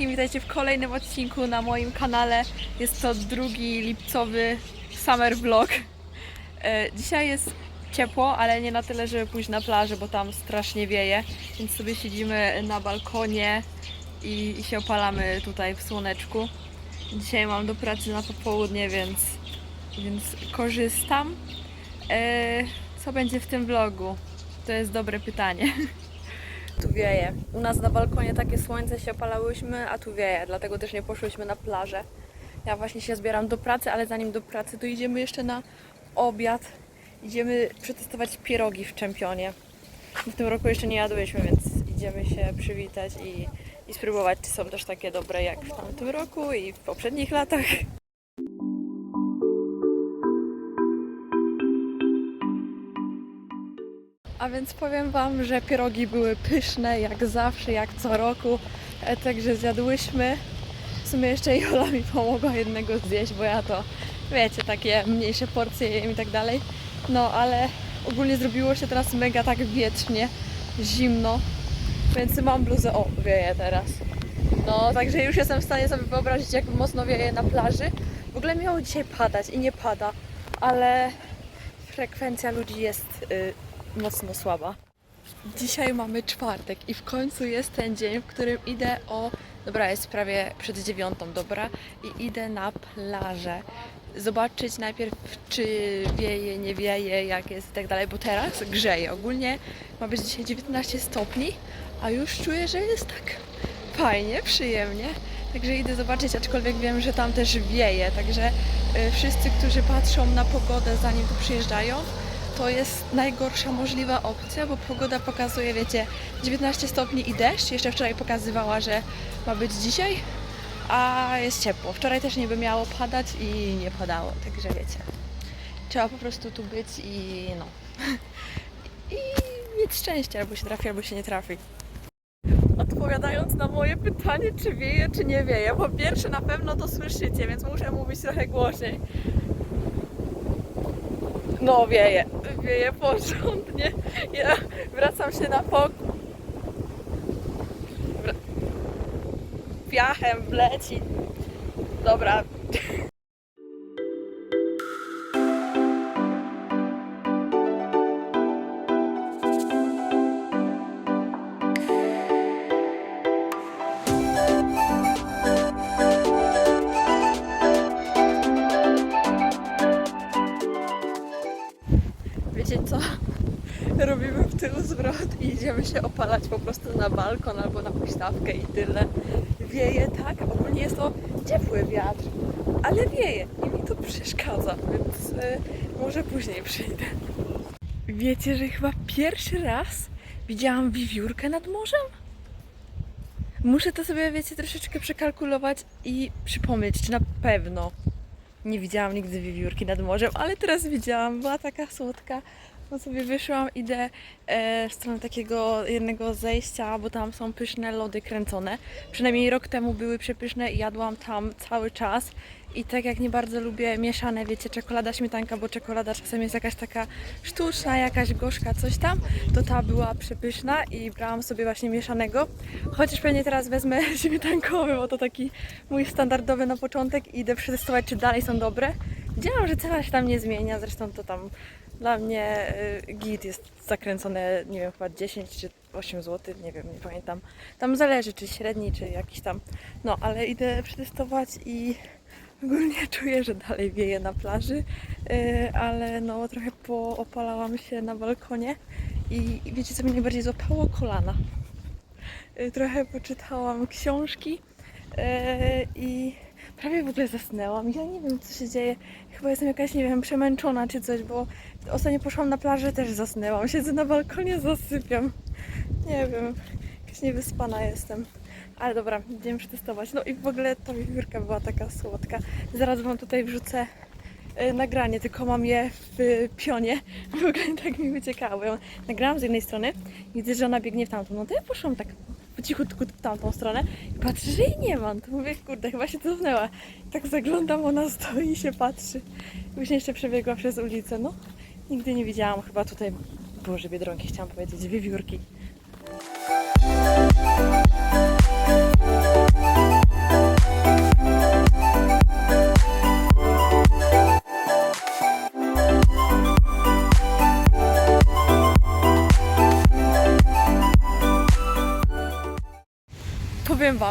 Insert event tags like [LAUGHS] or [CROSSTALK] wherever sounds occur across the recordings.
wszystkim, witajcie w kolejnym odcinku na moim kanale. Jest to drugi lipcowy summer vlog. E, Dzisiaj jest ciepło, ale nie na tyle, żeby pójść na plażę, bo tam strasznie wieje, więc sobie siedzimy na balkonie i, i się opalamy tutaj w słoneczku. Dzisiaj mam do pracy na popołudnie, więc, więc korzystam. E, Co będzie w tym vlogu? To jest dobre pytanie. [LAUGHS] Tu wieje. U nas na balkonie takie słońce się opalałyśmy, a tu wieje, dlatego też nie poszłyśmy na plażę. Ja właśnie się zbieram do pracy, ale zanim do pracy, to idziemy jeszcze na obiad. Idziemy przetestować pierogi w Czempionie. W tym roku jeszcze nie jadłyśmy, więc idziemy się przywitać i, i spróbować, czy są też takie dobre jak w tamtym roku i w poprzednich latach. A więc powiem Wam, że pierogi były pyszne, jak zawsze, jak co roku. E, Także zjadłyśmy. W sumie jeszcze Jola mi pomogła jednego zjeść, bo ja to, wiecie, takie mniejsze porcje jem i tak dalej. No, ale ogólnie zrobiło się teraz mega tak wietrznie, zimno, więc mam bluzę, o, wieje teraz. No, także już jestem w stanie sobie wyobrazić, jak mocno wieje na plaży. W ogóle miało dzisiaj padać i nie pada, ale frekwencja ludzi jest y, mocno słaba. Dzisiaj mamy czwartek i w końcu jest ten dzień, w którym idę o. Dobra, jest prawie przed dziewiątą, dobra, i idę na plażę. Zobaczyć najpierw, czy wieje, nie wieje, jak jest i tak dalej, bo teraz grzeje. Ogólnie ma być dzisiaj 19 stopni, a już czuję, że jest tak fajnie, przyjemnie. Także idę zobaczyć, aczkolwiek wiem, że tam też wieje. Także y, wszyscy, którzy patrzą na pogodę zanim tu przyjeżdżają, to jest najgorsza możliwa opcja, bo pogoda pokazuje, wiecie, 19 stopni i deszcz. Jeszcze wczoraj pokazywała, że ma być dzisiaj, a jest ciepło. Wczoraj też niby miało padać i nie padało, także wiecie. Trzeba po prostu tu być i no. [LAUGHS] I mieć szczęście, albo się trafi, albo się nie trafi. Odpowiadając na moje pytanie, czy wieje, czy nie wieje. Po pierwsze, na pewno to słyszycie, więc muszę mówić trochę głośniej. No wieje, wieje porządnie. Ja wracam się na pok... Wra... Piachem wleci. Dobra. Wiecie co? [LAUGHS] Robimy w tył zwrot i idziemy się opalać po prostu na balkon albo na huśtawkę i tyle. Wieje tak, ogólnie jest to ciepły wiatr, ale wieje i mi to przeszkadza, więc y, może później przyjdę. Wiecie, że chyba pierwszy raz widziałam wiewiórkę nad morzem? Muszę to sobie, wiecie, troszeczkę przekalkulować i przypomnieć, czy na pewno nie widziałam nigdy wiewiórki nad morzem, ale teraz widziałam, była taka słodka. Bo sobie wyszłam, idę e, w stronę takiego jednego zejścia, bo tam są pyszne lody kręcone. Przynajmniej rok temu były przepyszne i jadłam tam cały czas. I tak jak nie bardzo lubię mieszane, wiecie, czekolada, śmietanka, bo czekolada czasem jest jakaś taka sztuczna, jakaś gorzka, coś tam, to ta była przepyszna i brałam sobie właśnie mieszanego. Chociaż pewnie teraz wezmę [LAUGHS] śmietankowy, bo to taki mój standardowy na początek i idę przetestować, czy dalej są dobre. Widziałam, że cena się tam nie zmienia, zresztą to tam dla mnie y, git jest zakręcone, nie wiem, chyba 10 czy 8 zł, nie wiem, nie pamiętam. Tam zależy, czy średni, czy jakiś tam. No, ale idę przetestować i ogólnie [LAUGHS] czuję, że dalej wieje na plaży, y, ale no trochę poopalałam się na balkonie i, wiecie, co mnie najbardziej złapało? Kolana. Y, Trochę poczytałam książki i prawie w ogóle zasnęłam. Ja nie wiem, co się dzieje. Chyba jestem jakaś, nie wiem, przemęczona czy coś, bo ostatnio poszłam na plażę, też zasnęłam. Siedzę na balkonie, zasypiam. Nie wiem, jakaś niewyspana jestem. Ale dobra, idziemy przetestować. No i w ogóle ta wiewiórka była taka słodka. Zaraz wam tutaj wrzucę y, nagranie, tylko mam je w pionie. [LAUGHS] W ogóle tak mi wyciekało. Ja nagrałam z jednej strony widzę, że ona biegnie w tamtą. No to ja poszłam tak po cichutku w tamtą stronę i patrzę, że jej nie mam. To mówię, kurde, chyba się cofnęła. I tak zaglądam, ona stoi i się patrzy. Później jeszcze przebiegła przez ulicę. No, nigdy nie widziałam chyba tutaj, Boże, Biedronki, chciałam powiedzieć, wiewiórki.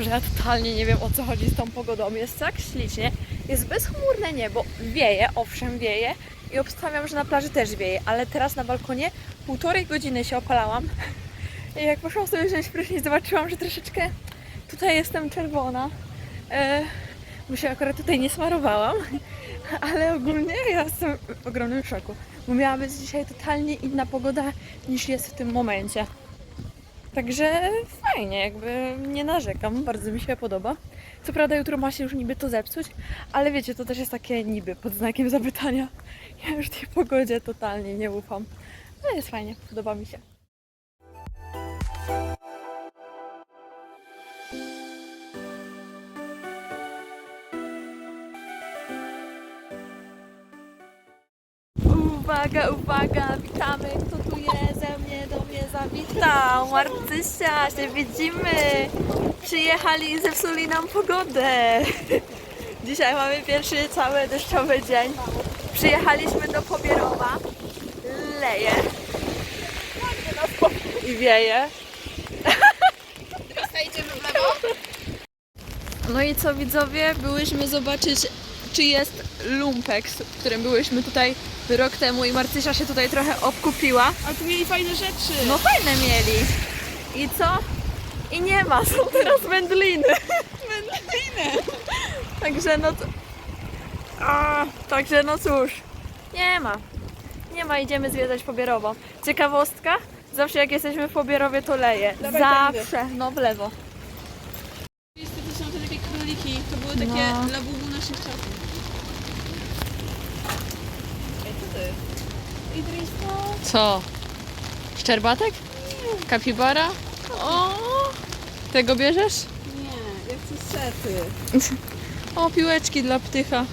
Że ja totalnie nie wiem o co chodzi z tą pogodą. Jest tak ślicznie, jest bezchmurne niebo, wieje, owszem wieje i obstawiam, że na plaży też wieje, ale teraz na balkonie półtorej godziny się opalałam i jak poszłam sobie wziąć prysznic, zobaczyłam, że troszeczkę tutaj jestem czerwona, e, bo się akurat tutaj nie smarowałam, ale ogólnie ja jestem w ogromnym szoku, bo miała być dzisiaj totalnie inna pogoda niż jest w tym momencie. Także fajnie, jakby nie narzekam, bardzo mi się podoba. Co prawda jutro ma się już niby to zepsuć, ale wiecie, to też jest takie niby pod znakiem zapytania. Ja już tej pogodzie totalnie nie ufam. Ale jest fajnie, podoba mi się. Marcysia, się widzimy, przyjechali i zepsuli nam pogodę. [LAUGHS] Dzisiaj mamy pierwszy cały deszczowy dzień, przyjechaliśmy do Pobierowa, leje. I wieje. No i co widzowie, byłyśmy zobaczyć czy jest lumpex, w którym byłyśmy tutaj rok temu i Marcysia się tutaj trochę obkupiła. A tu mieli fajne rzeczy. No fajne mieli. I co? I nie ma, są teraz wędliny. Wędliny. [LAUGHS] Także no to... A, także no cóż, nie ma. Nie ma, idziemy zwiedzać Pobierową. Ciekawostka? Zawsze jak jesteśmy w Pobierowie to leje. Dawaj Zawsze, no w lewo. Niestety to są te takie króliki. To były takie No. labubu naszych czasów. Ej, co to Co? Szczerbatek? Kapibara? O, tego bierzesz? Nie, ja chcę sety. [LAUGHS] O, piłeczki dla ptycha.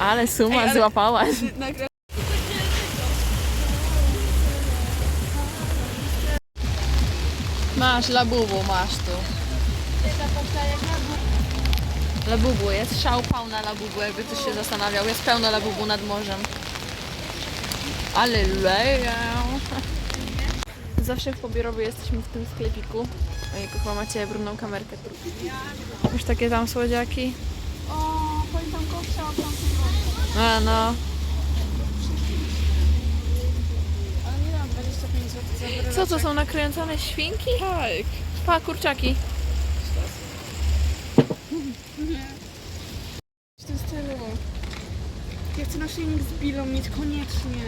Ale suma Ej, ale- złapałaś. Nagra... Masz labubu, masz tu. Labubu, jest szał na labubu, jakby ktoś się zastanawiał. Jest pełno labubu nad morzem. Ale leję. Zawsze w Pobierowie jesteśmy w tym sklepiku. Ojejku, chyba macie brudną kamerkę. Już takie tam słodziaki. O, pamiętam tamtego. A no. Ale nie dam 25 zł za wyrobek. Co to są nakręcone świnki? Tak. Pa, kurczaki. W tym stylu. Chcę naszyjnik z bilą mieć koniecznie.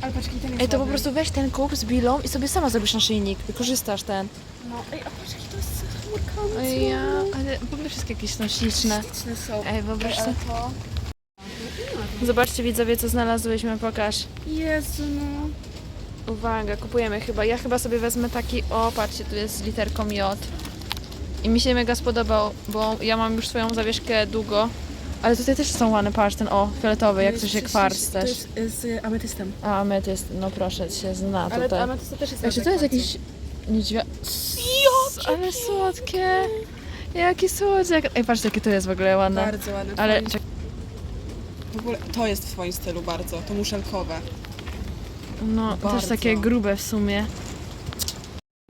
Ale patrz, jaki ten jest Ej, to po ładny. prostu weź ten kup z bilą i sobie sama zrobisz naszyjnik. Wykorzystasz ten. No, ej, a patrz, jaki to jest z chmurkami. Ej, ja, ale w ogóle wszystkie jakieś są śliczne. Śliczne są. Ej, wyobraź sobie. to... Zobaczcie widzowie, co znalazłyśmy, pokaż. Jezu, no. Uwaga, kupujemy chyba. Ja chyba sobie wezmę taki, o patrzcie, tu jest z literką J. I mi się mega spodobał, bo ja mam już swoją zawieszkę długo. Ale tutaj też są ładne, patrz, ten o, fioletowy, jak coś jak kwarc To też. jest z ametystem. A ametyst, no proszę, się zna Ale tutaj. ametyst to też jest czy to jest jakiś niedźwiad... Ale słodkie! Jaki słodziak! Ej, patrzcie, jakie to jest w ogóle ładne. Bardzo ładne. Ale. W ogóle to jest w swoim stylu bardzo, to muszelkowe. No, też Bardzo. takie grube w sumie.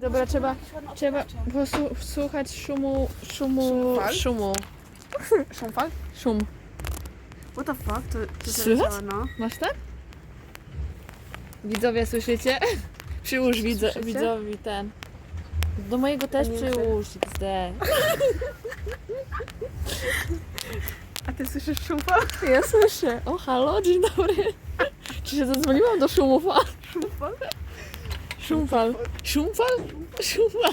Dobra, trzeba, trzeba posłuchać szumu, szumu, Fal? szumu, Szumfal? szum. What the fuck? To, to Słychać? no. Masz ten? Widzowie, słyszycie? [LAUGHS] Przyłóż widzo, Słyszycie? widzowi ten. Do mojego też Nie przyłóż, XD. A ty słyszysz szumfal? Ja słyszę. O, halo, dzień dobry. Czy się zadzwoniłam do szumowa? Szumfal? Szumfal. Szumfal? Szumfal.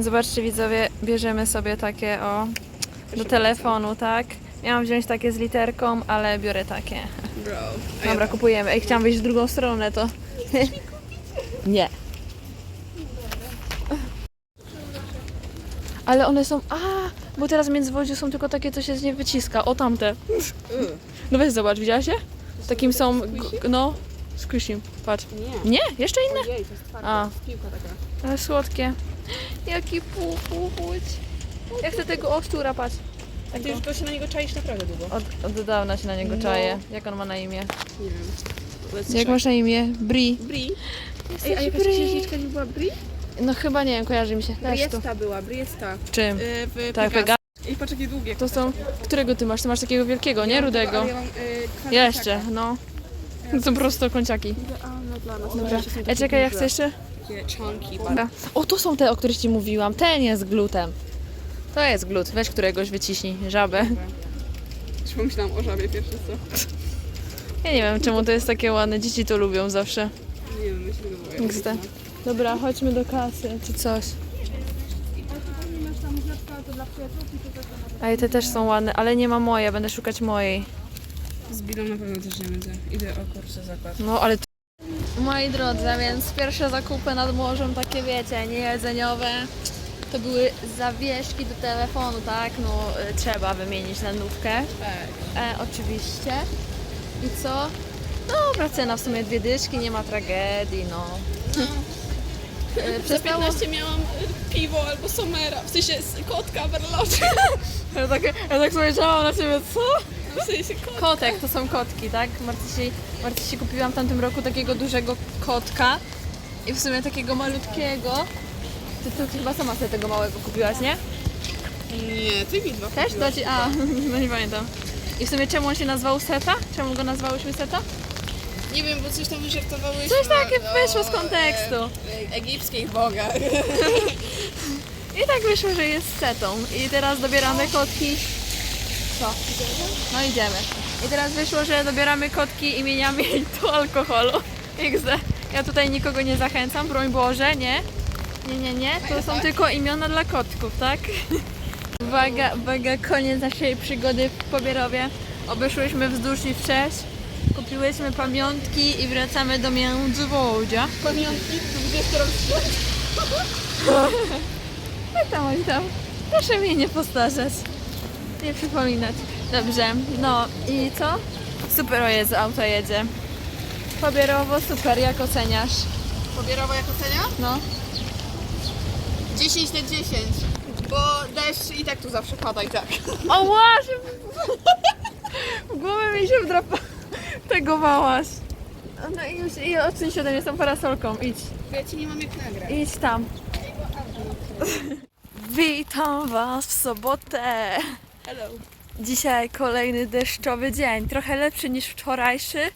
Zobaczcie widzowie, bierzemy sobie takie o do telefonu, tak? Miałam wziąć takie z literką, ale biorę takie. Bro. Dobra, kupujemy. Ej, chciałam wyjść w drugą stronę, to... [LAUGHS] Nie. Ale one są... A, bo teraz w międzywodzi są tylko takie, co się z nie wyciska. O, tamte. No weź zobacz, widziałaś je? Takim są... g- No, squishy. Patrz. Nie. Nie? Jeszcze inne? Ojej, to jest twarde. A. Piłka taka. Ale słodkie. Jaki pupuć. Ja chcę tego oszczura, patrz. A ty już go się na niego czaisz naprawdę długo. Od, od dawna się na niego No. czaję. Jak on ma na imię? Nie wiem. Jak masz na imię? Bri. Bri. Ej, a Jesteś jakaś księżniczka nie była Bri? No chyba nie wiem, kojarzy mi się. Też tu. Briesta była, Briesta. W czym? Y, w Tak, Pegasus. Pega. I patrz jakie długie. To są... Którego ty masz? Ty masz takiego wielkiego, nie? Rudego. Ja mam, y. Jeszcze, no. To są prosto kończaki. Idealne dla nas. Dobra. Takie czekaj, ja duże. chcę jeszcze... Czonki. Dobra. O, to są te, o których ci mówiłam. Ten jest glutem. To jest glut. Weź któregoś wyciśnij. Żabę. Już pomyślałam o żabie pierwsze co. Ja nie wiem, czemu to jest takie ładne. Dzieci to lubią zawsze. Nie wiem, myślę, że było XD. Dobra, chodźmy do kasy, czy coś. Tak Ej, te też są ładne, ale nie ma mojej, będę szukać mojej. Z Bilą na pewno też nie będzie. Idę o kurczę zakład. No, ale... Moi drodzy, więc pierwsze zakupy nad morzem, takie wiecie, niejedzeniowe. To były zawieszki do telefonu, tak? No, y, trzeba wymienić na nówkę. Tak. E, oczywiście. I co? Dobra, cena w sumie dwie dyszki, nie ma tragedii, no. E, [LAUGHS] Za Przestało... 15 miałam y, piwo albo somera, w sensie z kotka berloczy. [LAUGHS] Ja tak, ja tak spojrzałam na ciebie, co? W sensie kotka. Kotek, to są kotki, tak? Marcysi, Marcysi kupiłam w tamtym roku takiego dużego kotka i w sumie takiego malutkiego. Ty, ty chyba sama sobie tego małego kupiłaś, nie? Nie, ty mi dwa Też? kupiłaś. To ci, a, [LAUGHS] no nie pamiętam. I w sumie czemu on się nazwał Seta? Czemu go nazwałyśmy Seta? Nie wiem, bo coś tam wyżartowałyśmy. Coś takie o, wyszło z kontekstu. E, egipskich bogach. [LAUGHS] I tak wyszło, że jest Setą. I teraz dobieramy kotki. Co? No idziemy. I teraz wyszło, że dobieramy kotki imieniami [LAUGHS] do alkoholu. XD. Ja tutaj nikogo nie zachęcam, broń Boże, nie? Nie, nie, nie. To są tylko imiona dla kotków, tak? [LAUGHS] Uwaga, uwaga, koniec naszej przygody w Pobierowie. Obeszłyśmy wzdłuż i wszerz. Kupiłyśmy pamiątki i wracamy do Międzywodzia. Pamiątki, to gdzieś teraz Jak tam oni tam? Proszę mnie nie postarzać. Nie przypominać. Dobrze, no i co? Super o Jezu, auto jedzie. Pobierowo super, jak oceniasz? Pobierowo jak ocenia? No. 10 na 10. Bo deszcz i tak tu zawsze pada i tak. O łaż! W głowę mi się wdrapa... Tego wałaś. No i już, i odsuń się ode mnie z tą parasolką, idź. Bo ja ci nie mam jak nagrać. Idź tam. Witam Was w sobotę. Hello. Dzisiaj kolejny deszczowy dzień, trochę lepszy niż wczorajszy,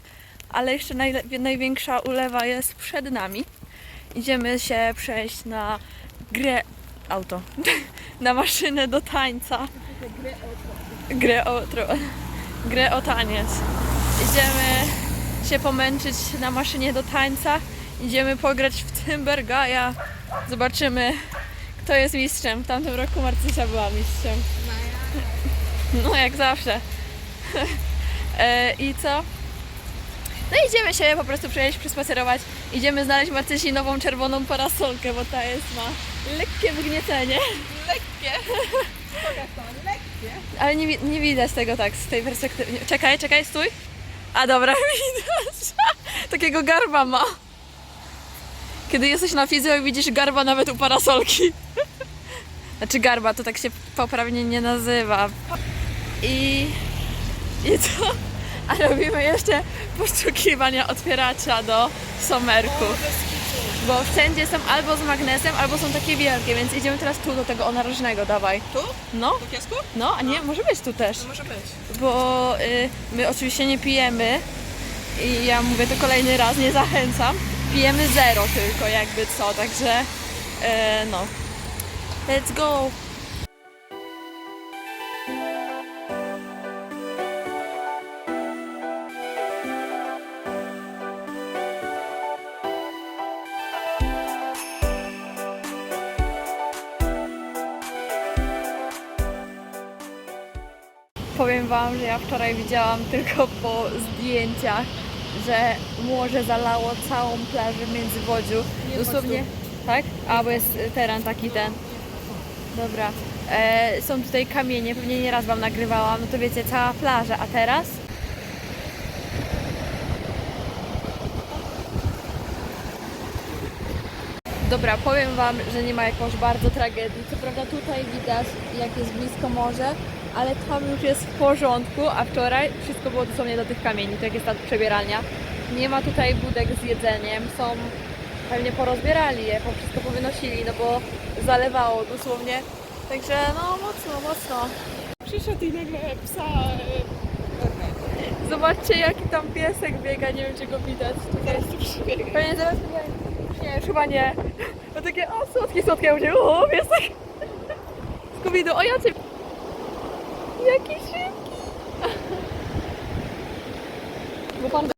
ale jeszcze najle- największa ulewa jest przed nami. Idziemy się przejść na grę auto, [LAUGHS] na maszynę do tańca. Grę o, tro- grę o taniec. Idziemy się pomęczyć na maszynie do tańca. Idziemy pograć w Timbergaja. Zobaczymy, kto jest mistrzem. W tamtym roku Marcysia była mistrzem. No jak zawsze. e, I co? No idziemy się po prostu przejść, przespacerować. Idziemy znaleźć Marcysi nową czerwoną parasolkę, bo ta jest ma lekkie wygniecenie. Lekkie. Ale nie, nie widać tego tak z tej perspektywy. Czekaj, czekaj, stój. A dobra, [LAUGHS] widać. Takiego garba ma. Kiedy jesteś na fizjo i widzisz garba nawet u parasolki. [LAUGHS] Znaczy garba, to tak się poprawnie nie nazywa. I... I co? A robimy jeszcze poszukiwania otwieracza do somerków. Bo wszędzie są albo z magnesem, albo są takie wielkie, więc idziemy teraz tu do tego onarożnego, dawaj. Tu? No, Do kiosku? no, a nie, może być tu też. To może być. Bo y, my oczywiście nie pijemy i ja mówię to kolejny raz, nie zachęcam. Pijemy zero tylko jakby co, także y, no. Let's go! Powiem Wam, że ja wczoraj widziałam [LAUGHS] tylko po zdjęciach, że morze zalało całą plażę Międzywodziu. Dosłownie, tak? A, bo jest teren taki ten. Dobra. E, są tutaj kamienie, pewnie nieraz Wam nagrywałam, no to wiecie, cała plaża, a teraz? Dobra, powiem Wam, że nie ma jakoś bardzo tragedii. Co prawda tutaj widać, jak jest blisko morze, ale tam już jest w porządku, a wczoraj wszystko było dosłownie do tych kamieni, to jak jest ta przebieralnia. Nie ma tutaj budek z jedzeniem. Są pewnie porozbierali je, po wszystko powynosili, no bo zalewało dosłownie. Także no mocno, mocno. Przyszedł i nagle psa... Zobaczcie jaki tam piesek biega, nie wiem czy go widać. Tutaj. Zaraz tu przybiegnie. Pewnie zaraz nie, chyba nie. Bo takie, o słodkie, słodkie, ja mówię, o piesek. Skubidu, o ja cię... Jaki szybki. Bo pan